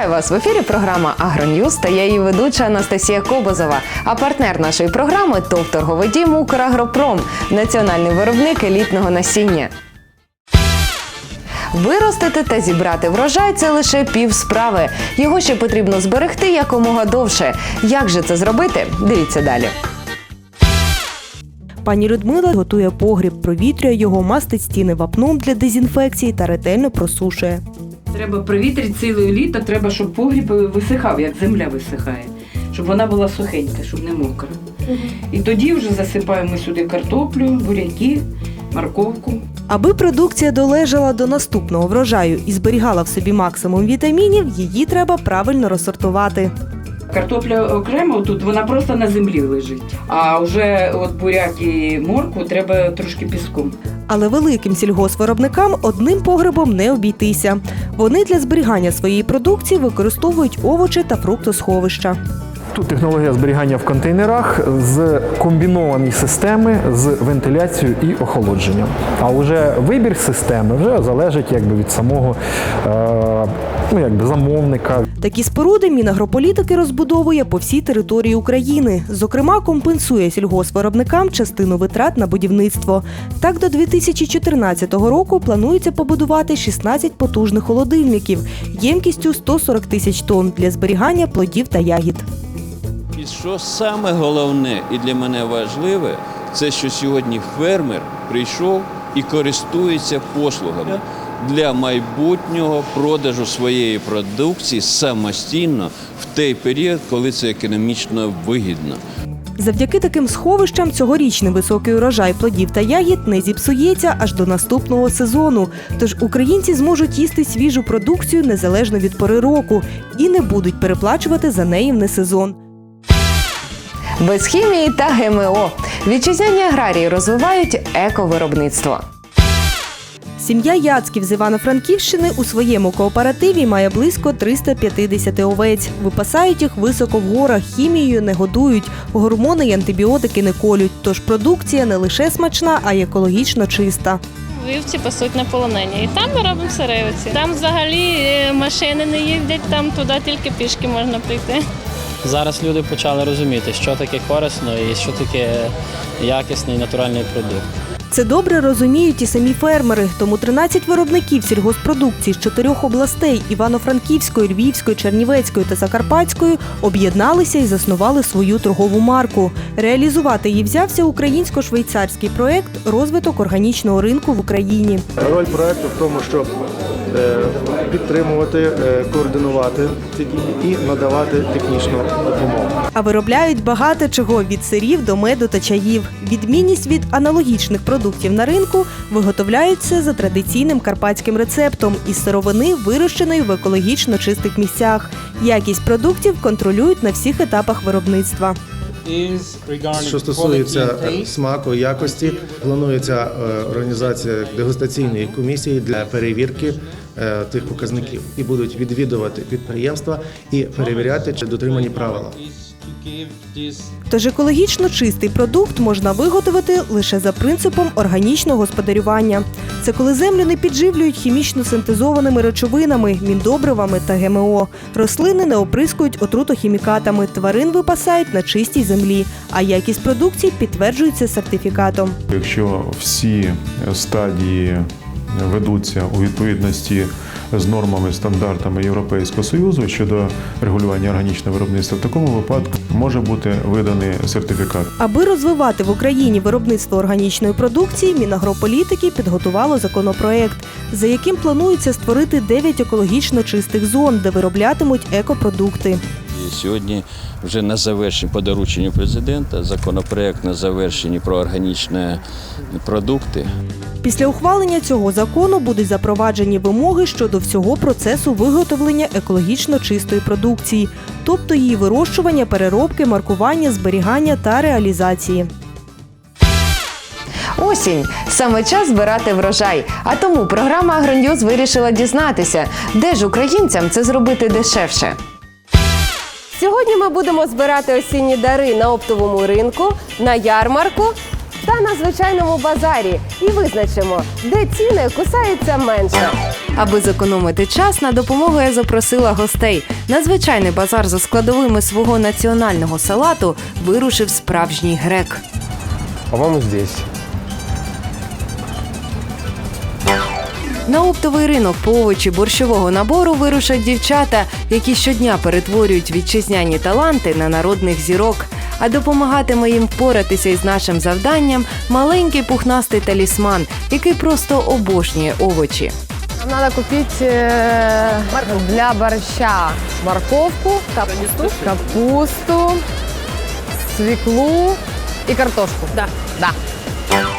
Вітаю вас в ефірі. Програма Агроньюз та я її ведуча Анастасія Кобозова. А партнер нашої програми ТОВ торговий дім Украгропром, національний виробник елітного насіння. Виростити та зібрати врожай це лише пів справи. Його ще потрібно зберегти якомога довше. Як же це зробити? Дивіться далі. Пані Людмила готує погріб, провітрює його, мастить стіни вапном для дезінфекції та ретельно просушує. Треба провітрити ціле літо, треба, щоб погріб висихав, як земля висихає, щоб вона була сухенька, щоб не мокра. І тоді вже засипаємо сюди картоплю, буряки, морковку. Аби продукція долежала до наступного врожаю і зберігала в собі максимум вітамінів, її треба правильно розсортувати. Картопля окремо тут вона просто на землі лежить. А вже от буряк і моркву треба трошки піском. Але великим сільгоспвиробникам одним погребом не обійтися. Вони для зберігання своєї продукції використовують овочі та фруктосховища. Тут технологія зберігання в контейнерах з комбіновані системи з вентиляцією і охолодженням. А вже вибір системи вже залежить якби від самого е, ну, якби замовника. Такі споруди Мінагрополітики розбудовує по всій території України. Зокрема, компенсує сільгоспвиробникам частину витрат на будівництво. Так, до 2014 року планується побудувати 16 потужних холодильників ємкістю 140 тисяч тонн для зберігання плодів та ягід. І що саме головне і для мене важливе, це що сьогодні фермер прийшов і користується послугами для майбутнього продажу своєї продукції самостійно в той період, коли це економічно вигідно. Завдяки таким сховищам цьогорічний високий урожай плодів та ягід не зіпсується аж до наступного сезону. Тож українці зможуть їсти свіжу продукцію незалежно від пори року і не будуть переплачувати за неї в несезон. Без хімії та ГМО вітчизняні аграрії розвивають ековиробництво. Сім'я Яцьків з Івано-Франківщини у своєму кооперативі має близько 350 овець. Випасають їх високо в горах, хімією не годують, гормони й антибіотики не колють. Тож продукція не лише смачна, а й екологічно чиста. Вівці пасуть на полонині. І там ми робимо сиривиці. Там взагалі е, машини не їздять, там туди тільки пішки можна прийти. Зараз люди почали розуміти, що таке корисно і що таке якісний натуральний продукт. Це добре розуміють і самі фермери. Тому 13 виробників сільгоспродукції з чотирьох областей Івано-Франківської, Львівської, Чернівецької та Закарпатської об'єдналися і заснували свою торгову марку. Реалізувати її взявся українсько-швейцарський проект розвиток органічного ринку в Україні. Роль проекту в тому, щоб е, підтримувати, е, координувати і надавати технічну допомогу. А виробляють багато чого від сирів до меду та чаїв. Відмінність від аналогічних продуктів на ринку виготовляються за традиційним карпатським рецептом із сировини, вирощеної в екологічно чистих місцях. Якість продуктів контролюють на всіх етапах виробництва. Що стосується смаку, якості, планується е, організація дегустаційної комісії для перевірки е, тих показників і будуть відвідувати підприємства і перевіряти, чи дотримані правила. Тож екологічно чистий продукт можна виготовити лише за принципом органічного господарювання. Це коли землю не підживлюють хімічно синтезованими речовинами, міндобривами та ГМО. Рослини не оприскують отрутохімікатами, тварин випасають на чистій землі, а якість продукції підтверджується сертифікатом. Якщо всі стадії ведуться у відповідності з нормами стандартами Європейського союзу щодо регулювання органічного виробництва, в такому випадку може бути виданий сертифікат. Аби розвивати в Україні виробництво органічної продукції, Мінагрополітики підготувало законопроект, за яким планується створити 9 екологічно чистих зон, де вироблятимуть екопродукти. Сьогодні вже на завершенні по дорученню президента законопроект на завершенні про органічні продукти. Після ухвалення цього закону будуть запроваджені вимоги щодо всього процесу виготовлення екологічно чистої продукції, тобто її вирощування, переробки, маркування, зберігання та реалізації. Осінь саме час збирати врожай. А тому програма Агроньюз вирішила дізнатися, де ж українцям це зробити дешевше. Сьогодні ми будемо збирати осінні дари на оптовому ринку, на ярмарку та на звичайному базарі і визначимо, де ціни кусаються менше. Аби зекономити час, на допомогу я запросила гостей. На звичайний базар за складовими свого національного салату вирушив справжній грек. По-моему, здесь. На оптовий ринок по овочі борщового набору вирушать дівчата, які щодня перетворюють вітчизняні таланти на народних зірок. А допомагатиме їм впоратися із нашим завданням маленький пухнастий талісман, який просто обожнює овочі. Нам надо купить э, для борща морковку, капусту, капусту, свеклу и картошку. Да. Да.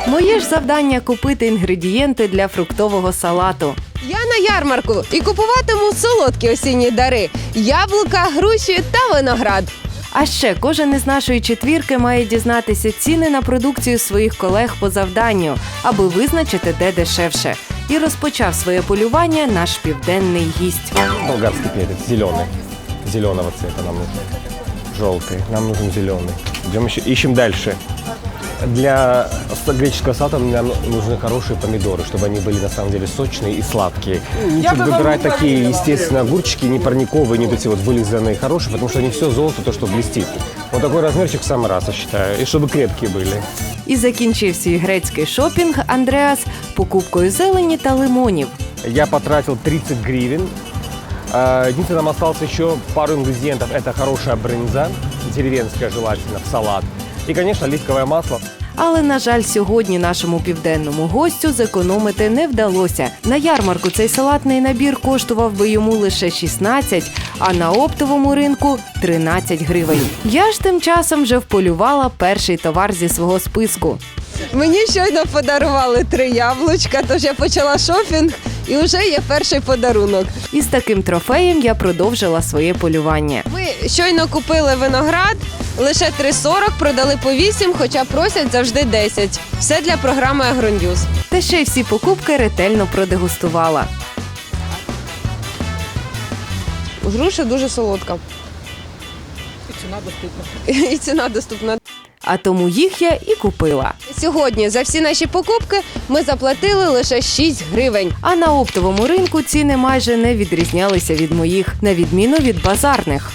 Моє ж завдання купити інгредієнти для фруктового салату. Я на ярмарку і купуватиму солодкі осінні дари: яблука, груші та виноград. А ще кожен із нашої четвірки має дізнатися ціни на продукцію своїх колег по завданню, аби визначити, де дешевше. І розпочав своє полювання наш південний гість. Болгарский перец, зеленый. Зеленого цвета нам нужен. Желтый. Нам нужен зеленый. Идем еще, ищем дальше. Для с- греческого салата нам нужны хорошие помидоры, чтобы они были на самом деле сочные и сладкие. Лучше выбирать такие, естественно, огурчики, не парниковые, не вот эти вот вылизанные, хорошие, потому что они все золото, то, что блестит. Вот такой размерчик в самый раз, я считаю. И чтобы крепкие были. І закінчив свій грецький шопінг Андреас покупкою зелені та лимонів. Я потратил 30 гривен. А, Единственное, нам осталось еще пару ингредиентов. Это хорошая брынза, деревенская желательно, в салат. И, конечно, оливковое масло. Але на жаль, сьогодні нашому південному гостю зекономити не вдалося. На ярмарку цей салатний набір коштував би йому лише 16, а на оптовому ринку 13 гривень. Я ж тим часом вже вполювала перший товар зі свого списку. Мені щойно подарували три яблучка, тож я почала шопінг і вже є перший подарунок. І з таким трофеєм я продовжила своє полювання. Ми щойно купили виноград, лише 3,40, продали по 8, хоча просять завжди 10. Все для програми Агроньюз. Та ще й всі покупки ретельно продегустувала. Груша дуже солодка. І ціна доступна. І ціна доступна. А тому їх я і купила. Сьогодні за всі наші покупки ми заплатили лише 6 гривень. А на оптовому ринку ціни майже не відрізнялися від моїх, на відміну від базарних.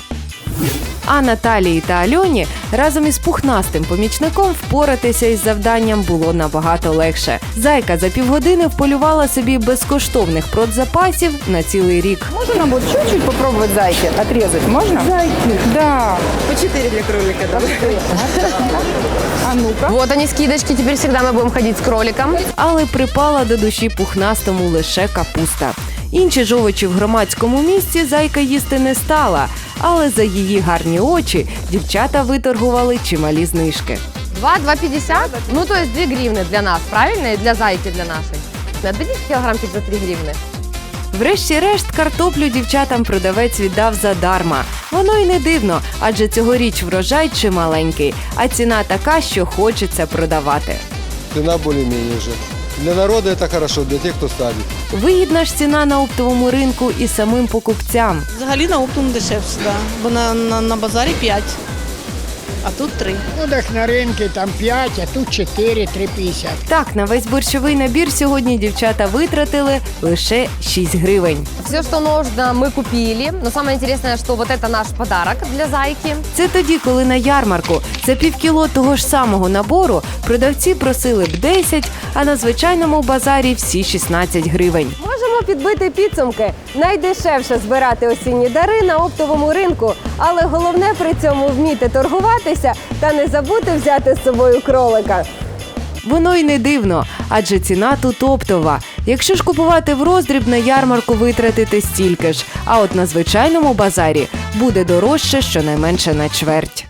А Наталії та Альоні разом із пухнастим помічником впоратися із завданням було набагато легше. Зайка за півгодини вполювала собі безкоштовних продзапасів на цілий рік. Можно нам вот чуть-чуть попробовать зайки отрезать? Можно? Зайки? Да. По 4 для кролика, да? А ну-ка. Вот они скидочки, теперь всегда мы будем ходить с кроликом. але припала до душі пухнастому лише капуста. Інші ж овочі в громадському місці зайка їсти не стала, але за її гарні очі дівчата виторгували чималі знижки. 2, 2,50? Ну, то есть 2 гривны для нас, правильно? И для зайки для нашей. Дадите килограммчик за 3 гривны? Врешті-решт, картоплю дівчатам продавець віддав задарма. Воно й не дивно, адже цьогоріч врожай чималенький, а ціна така, що хочеться продавати. Цена более-менее же. Для народу це хорошо, для тих, хто ставить. Вигідна ж ціна на оптовому ринку і самим покупцям. Взагалі на оптом дешевше, да. бо на, на, на базарі 5, а тут 3. Ну, так на ринку там 5, а тут 4, 3,50. Так, на весь борщовий набір сьогодні дівчата витратили лише 6 гривень. Все, что нужно, мы купили. Но самое интересное, что вот это наш подарок для зайки. Це тоді, коли на ярмарку за півкіло того ж самого набору продавці просили б 10, а на звичайному базарі всі 16 гривень. Можемо підбити підсумки. Найдешевше збирати осінні дари на оптовому ринку, але головне при цьому вміти торгуватися та не забути взяти з собою кролика. Воно й не дивно, адже ціна тут оптова. Якщо ж купувати в роздріб на ярмарку витратити стільки ж, а от на звичайному базарі буде дорожче щонайменше на чверть.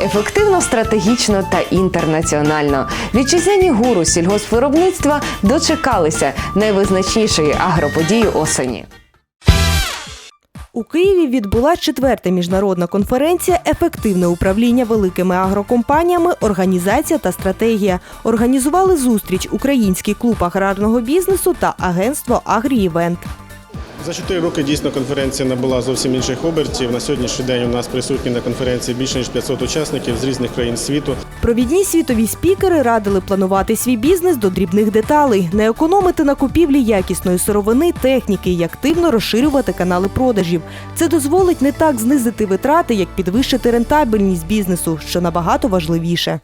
Ефективно, стратегічно та інтернаціонально. Вітчизняні гуру сільгоспвиробництва дочекалися найвизначнішої агроподії осені. У Києві відбула четверта міжнародна конференція Ефективне управління великими агрокомпаніями, організація та стратегія. Організували зустріч Український клуб аграрного бізнесу та агентство Агріівент. За чотири роки дійсно конференція набула зовсім інших обертів. На сьогоднішній день у нас присутні на конференції більше ніж 500 учасників з різних країн світу. Провідні світові спікери радили планувати свій бізнес до дрібних деталей, не економити на купівлі якісної сировини, техніки і активно розширювати канали продажів. Це дозволить не так знизити витрати, як підвищити рентабельність бізнесу, що набагато важливіше.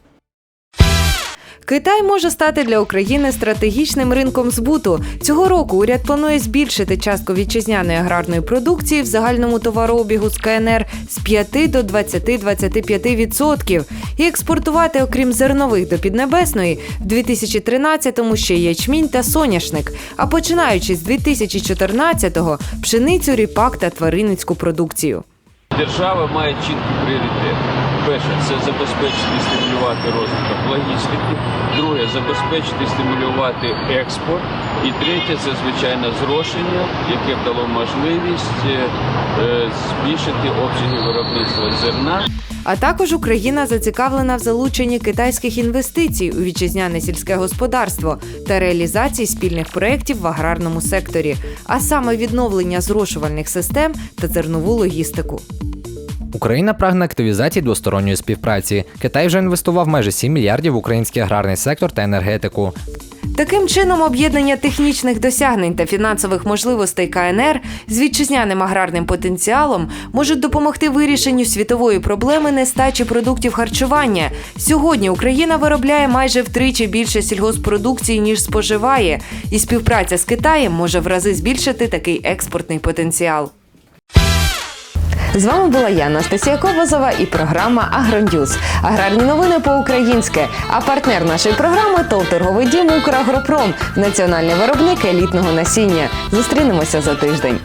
Китай може стати для України стратегічним ринком збуту. Цього року уряд планує збільшити частку вітчизняної аграрної продукції в загальному товарообігу з КНР з 5 до 20-25% відсотків і експортувати, окрім зернових до Піднебесної, в 2013-му ще ячмінь та соняшник. А починаючи з 2014-го – пшеницю, ріпак та тваринницьку продукцію. Держава має чіткий пріоритет. Перше це забезпечити і стимулювати розвиток логістики. Друге забезпечити і стимулювати експорт. І третє це звичайно зрошення, яке дало можливість е, е, збільшити обсяги виробництва зерна. А також Україна зацікавлена в залученні китайських інвестицій у вітчизняне сільське господарство та реалізації спільних проєктів в аграрному секторі, а саме відновлення зрошувальних систем та зернову логістику. Україна прагне активізації двосторонньої співпраці. Китай вже інвестував майже 7 мільярдів в український аграрний сектор та енергетику. Таким чином, об'єднання технічних досягнень та фінансових можливостей КНР з вітчизняним аграрним потенціалом можуть допомогти вирішенню світової проблеми нестачі продуктів харчування. Сьогодні Україна виробляє майже втричі більше сільгоспродукції ніж споживає, і співпраця з Китаєм може в рази збільшити такий експортний потенціал. З вами була я, Анастасія Кобозова і програма Агроньюз. Аграрні новини по-українськи. А партнер нашої програми то торговий дім Украгропром, національний виробник елітного насіння. Зустрінемося за тиждень.